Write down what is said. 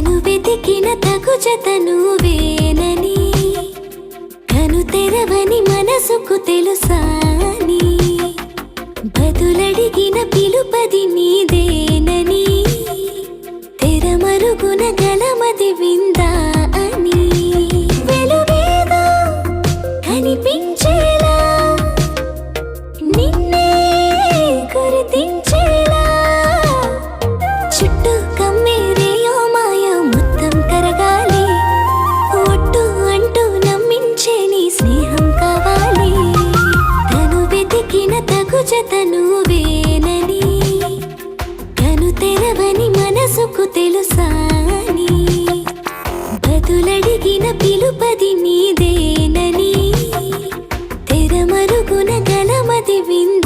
తను వెతికిన తగు జతను వేనని. కను తెరవని మనసుకు తెలుసాని బదులడిగిన పిలుపది నీదేనని. తెరమరుగున గలమది విందా అని. వెలుగేదో కనిపించేలా. నిన్నే గుర్తించేలా. చుట్టూ నాకు జతను వేనని తను తెరవని మనసుకు తెలుసాని. బతులడిగిన పిలుపది నీదేనని తెరమరుగున గలమది వింది